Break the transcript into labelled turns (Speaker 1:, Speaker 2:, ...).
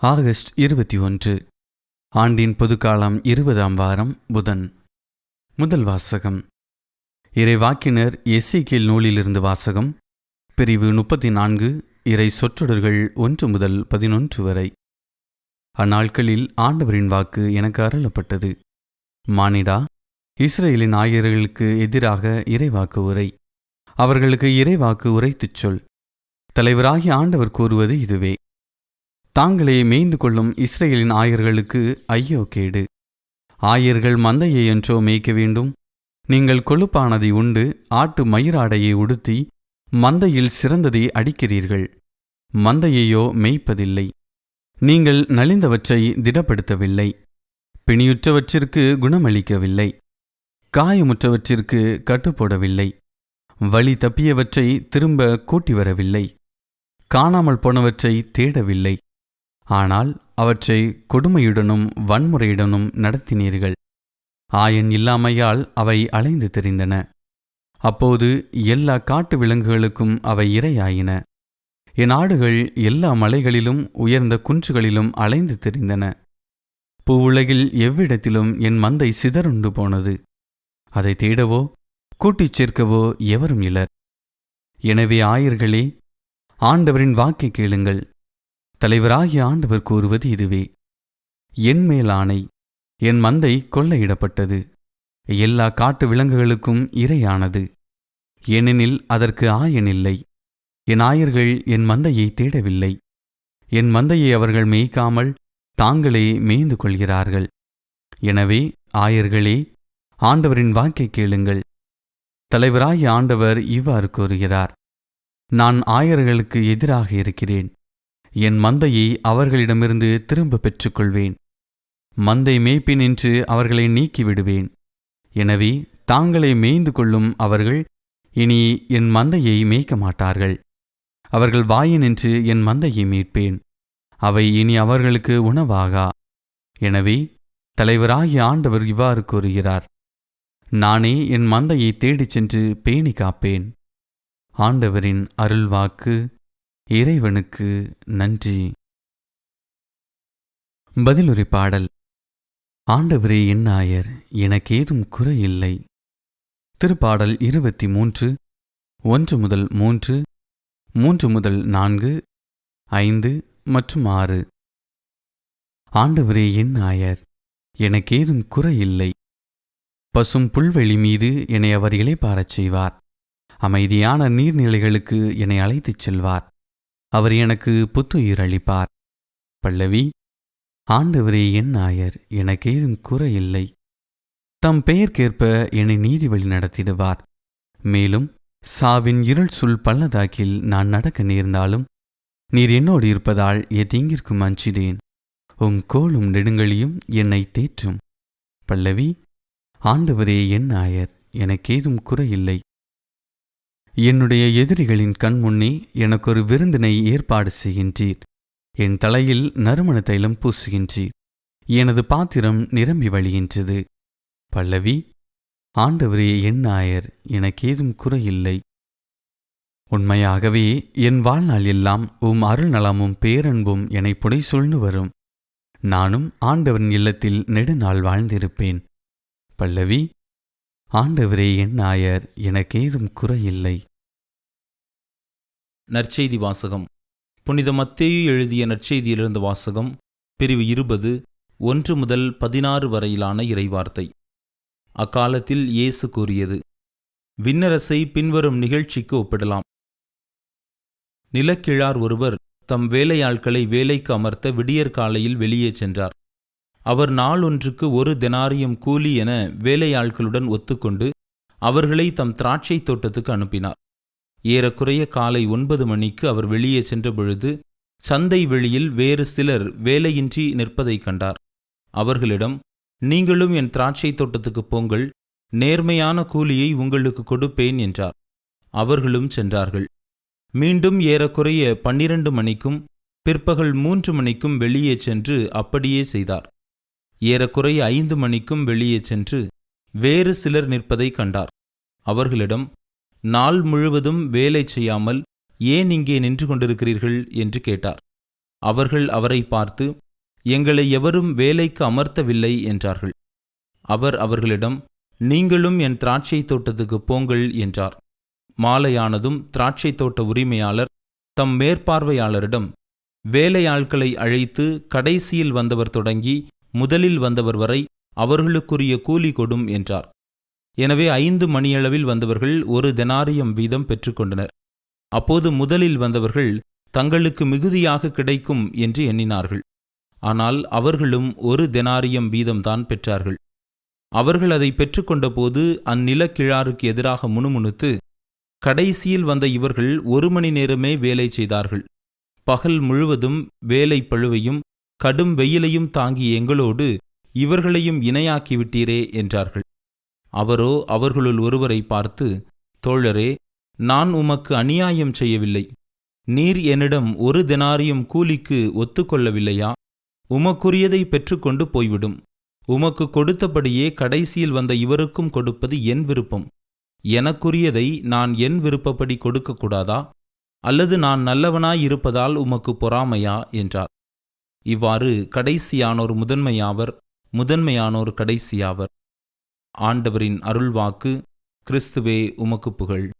Speaker 1: August இருபத்தி ஒன்று ஆண்டின் பொதுக்காலம் இருபதாம் வாரம் புதன். முதல் வாசகம். இறைவாக்கினர் எஸ்சிகேல் நூலிலிருந்து வாசகம். பிரிவு முப்பத்தி நான்கு இறை சொற்றொடர்கள் ஒன்று முதல் பதினொன்று வரை. அந்நாட்களில் ஆண்டவரின் வாக்கு எனக்கு அருளப்பட்டது. மானிடா இஸ்ரேலின் ஆயர்களுக்கு எதிராக இறைவாக்கு உரை. அவர்களுக்கு இறைவாக்கு உரைத்துச் சொல். தலைவராகி ஆண்டவர் கூறுவது இதுவே. தாங்களே மேய்ந்து கொள்ளும் இஸ்ரேலின் ஆயர்களுக்கு ஐயோ கேடு. ஆயர்கள் மந்தையை என்றோ மேய்க்க வேண்டும். நீங்கள் கொழுப்பானதை உண்டு ஆட்டு மயிராடையை உடுத்தி மந்தையில் சிறந்ததை அடிக்கிறீர்கள். மந்தையையோ மேய்ப்பதில்லை. நீங்கள் நலிந்தவற்றை திடப்படுத்தவில்லை. பிணியுற்றவற்றிற்கு குணமளிக்கவில்லை. காயமுற்றவற்றிற்கு கட்டுப்போடவில்லை. வழி தப்பியவற்றை திரும்ப கூட்டி வரவில்லை. காணாமல் போனவற்றை தேடவில்லை. ஆனால் அவற்றை கொடுமையுடனும் வன்முறையுடனும் நடத்தினீர்கள். ஆயன் இல்லாமையால் அவை அலைந்து திரிந்தன. அப்போது எல்லா காட்டு விலங்குகளுக்கும் அவை இரையாயின. என் ஆடுகள் எல்லா மலைகளிலும் உயர்ந்த குன்றுகளிலும் அலைந்து திரிந்தன. பூவுலகில் எவ்விடத்திலும் என் மந்தை சிதறுண்டு போனது. அதை தேடவோ கூட்டிச் சேர்க்கவோ எவரும் இலர் எனவே ஆயர்களே ஆண்டவரின் வாக்கை கேளுங்கள். தலைவராகிய ஆண்டவர் கூறுவது இதுவே. என் மேல் ஆணை என் மந்தை கொள்ளையிடப்பட்டது. எல்லா காட்டு விலங்குகளுக்கும் இரையானது. ஏனெனில் அதற்கு ஆயனில்லை என் ஆயர்கள் என் மந்தையை தேடவில்லை. என் மந்தையை அவர்கள் மேய்க்காமல் தாங்களே மேய்ந்து கொள்கிறார்கள். எனவே ஆயர்களே ஆண்டவரின் வாக்கை கேளுங்கள். தலைவராகிய ஆண்டவர் இவ்வாறு கூறுகிறார். நான் ஆயர்களுக்கு எதிராக இருக்கிறேன். என் மந்தையை அவர்களிடமிருந்து திரும்ப பெற்றுக்கொள்வேன். மந்தை மேய்ப்பின் என்று அவர்களை நீக்கிவிடுவேன். எனவே தாங்களே மேய்ந்து கொள்ளும் அவர்கள் இனி என் மந்தையை மேய்க்க மாட்டார்கள். அவர்கள் வாயினின்று என் மந்தையை மீட்பேன். அவை இனி அவர்களுக்கு உணவாகா? எனவே தலைவராகிய ஆண்டவர் இவ்வாறு கூறுகிறார். நானே என் மந்தையை தேடிச் சென்று பேணி காப்பேன். ஆண்டவரின் அருள்வாக்கு இறைவனுக்கு நன்றி. பதிலுரை பாடல். ஆண்டவரே என் எனக்கேதும் குறையில்லை திருப்பாடல் இருபத்தி மூன்று ஒன்று முதல் மூன்று மூன்று முதல் நான்கு ஐந்து மற்றும் ஆறு. ஆண்டவரே என் நாயர் எனக்கேதும் குறையில்லை பசும் புல்வெளி மீது என்னை அவர் இளைப்பாரச் செய்வார். அமைதியான நீர்நிலைகளுக்கு என்னை அழைத்துச் செல்வார். அவர் எனக்கு புத்துயிர் அளிப்பார். பல்லவி ஆண்டவரே என் நாயர் எனக்கேதும் குறையில்லை தம் பெயர்க்கேற்ப என்னை நீதி வழி நடத்திடுவார். மேலும் சாவின் இருள் சுல் பள்ளதாக்கில் நான் நடக்க நேர்ந்தாலும் நீர் என்னோடு இருப்பதால் எதீங்கிற்கும் அஞ்சிடேன் உம் கோலும் நெடுங்கலியும் என்னை தேற்றும். பல்லவி ஆண்டவரே என் நாயர் எனக்கேதும் குறையில்லை என்னுடைய எதிரிகளின் கண் முன்னே எனக்கொரு விருந்தினை ஏற்பாடு செய்கின்றீர். என் தலையில் நறுமண தைலம் பூசுகின்றீர். எனது பாத்திரம் நிரம்பி வழிகின்றது. பல்லவி ஆண்டவரே என் நாயர் எனக்கேதும் குறையில்லை. உண்மையாகவே என் வாழ்நாள் எல்லாம் உம் அருள்நலமும் பேரன்பும் என்னை புடை சூழ்ந்து வரும். நானும் ஆண்டவரின் இல்லத்தில் நெடுநாள் வாழ்ந்திருப்பேன். பல்லவி ஆண்டவரே என் நாயர் எனக்கேதும் குறையில்லை
Speaker 2: நற்செய்தி வாசகம். புனித மத்தேயு எழுதிய நற்செய்தியிலிருந்து வாசகம் பிரிவு இருபது ஒன்று முதல் பதினாறு வரையிலான இறைவார்த்தை. அக்காலத்தில் இயேசு கூறியது விண்ணரசை பின்வரும் நிகழ்ச்சிக்கு ஒப்பிடலாம். நிலக்கிழார் ஒருவர் தம் வேலையாட்களை வேலைக்கு அமர்த்த விடியற் காலையில் வெளியே சென்றார். அவர் நாளொன்றுக்கு ஒரு தெனாரியம் கூலி என வேலையாட்களுடன் ஒத்துக்கொண்டு அவர்களை தம் திராட்சைத் தோட்டத்துக்கு அனுப்பினார். ஏறக்குறைய காலை ஒன்பது மணிக்கு அவர் வெளியே சென்றபொழுது சந்தை வெளியில் வேறு சிலர் வேலையின்றி நிற்பதைக் கண்டார். அவர்களிடம் நீங்களும் என் திராட்சைத் தோட்டத்துக்குப் போங்கள் நேர்மையான கூலியை உங்களுக்கு கொடுப்பேன் என்றார். அவர்களும் சென்றார்கள். மீண்டும் ஏறக்குறைய பன்னிரண்டு மணிக்கும் பிற்பகல் மூன்று மணிக்கும் வெளியே சென்று அப்படியே செய்தார். ஏறக்குறைய ஐந்து மணிக்கும் வெளியே சென்று வேறு சிலர் நிற்பதைக் கண்டார். அவர்களிடம் நாள் முழுவதும் வேலை செய்யாமல் ஏன் இங்கே நின்று கொண்டிருக்கிறீர்கள்? என்று கேட்டார். அவர்கள் அவரை பார்த்து எங்களை எவரும் வேலைக்கு அமர்த்தவில்லை என்றார்கள். அவர் அவர்களிடம் நீங்களும் என் திராட்சைத் தோட்டத்துக்கு போங்கள் என்றார். மாலையானதும் திராட்சைத் தோட்ட உரிமையாளர் தம் மேற்பார்வையாளரிடம் வேலையாட்களை அழைத்து கடைசியில் வந்தவர் தொடங்கி முதலில் வந்தவர் வரை அவர்களுக்குரிய கூலி கொடும் என்றார். எனவே ஐந்து மணியளவில் வந்தவர்கள் ஒரு தெனாரியம் வீதம் பெற்றுக்கொண்டனர். அப்போது முதலில் வந்தவர்கள் தங்களுக்கு மிகுதியாக கிடைக்கும் என்று எண்ணினார்கள். ஆனால் அவர்களும் ஒரு தெனாரியம் வீதம்தான் பெற்றார்கள். அவர்கள் அதை பெற்றுக்கொண்டபோது அந்நிலக்கிழாருக்கு எதிராக முணுமுணுத்து கடைசியில் வந்த இவர்கள் ஒரு மணி நேரமே வேலை செய்தார்கள். பகல் முழுவதும் வேலை பழுவையும் கடும் வெயிலையும் தாங்கிய எங்களோடு இவர்களையும் இணையாக்கிவிட்டீரே என்றார்கள். அவரோ அவர்களுள் ஒருவரை பார்த்து தோழரே நான் உமக்கு அநியாயம் செய்யவில்லை. நீர் என்னிடம் ஒரு தினாரியும் கூலிக்கு ஒத்துக்கொள்ளவில்லையா? உமக்குரியதை பெற்றுக்கொண்டு போய்விடும். உமக்கு கொடுத்தபடியே கடைசியில் வந்த இவருக்கும் கொடுப்பது என் விருப்பம். எனக்குரியதை நான் என் விருப்பப்படி கொடுக்கக்கூடாதா? அல்லது நான் நல்லவனாய் இருப்பதால் உமக்கு பொறாமையா? என்றார். இவ்வாறு கடைசியானோர் முதன்மையாவர் முதன்மையானோர் கடைசியாவர். ஆண்டவரின் அருள்வாக்கு கிறிஸ்துவே உமக்கு புகழ்.